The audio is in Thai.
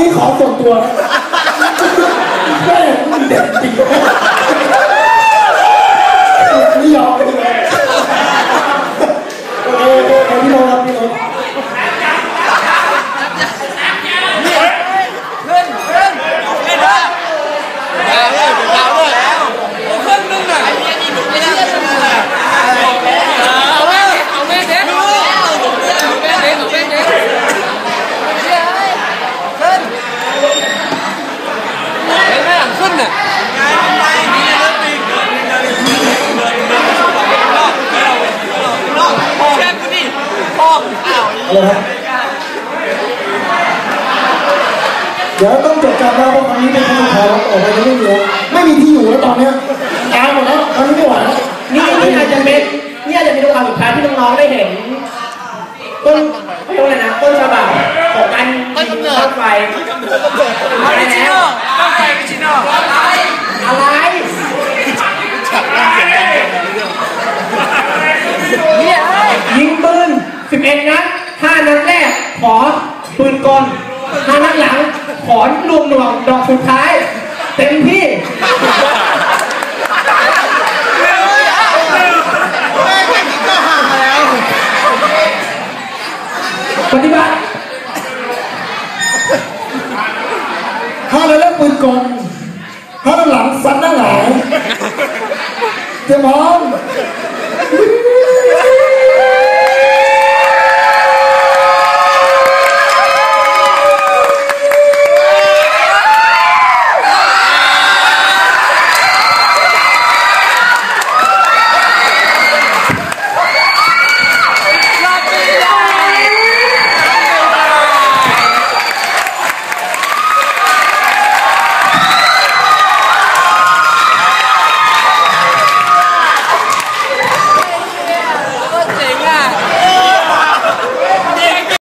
นี้ขอส่วนตัวแม่เด็กจริงไม่ยอมเลยโอเคโอเคพี่โนครับพี่โน อะไรฮะเดี๋ยวต้องจดจำนะว่าครั้งนี้เป็นครั้งสุดท้ายแล้วออกไปจะไม่มีแล้วไม่มีที่อยู่แล้วตอนเนี้ยตายหมดแล้วตอนนี้ไม่ไหวแล้วนี่นี่อาจจะเป็นนี่อาจจะเป็นโอกาสสุดท้ายที่น้องๆได้เห็นต้นเขาเรียกว่าอะไรนะต้นฉบับของการยิงรถไฟอะไรแล้วอะไรยิงปืน11นัด 5นัดแรกขอปืนกล5นัดหลังขอลูกหน่วงดอกสุดท้าย เต็มที่ปฏิบัติถ้าเราเล่นปืนกลถ้าเราหลังฟันหน้าหงายเตรียมอม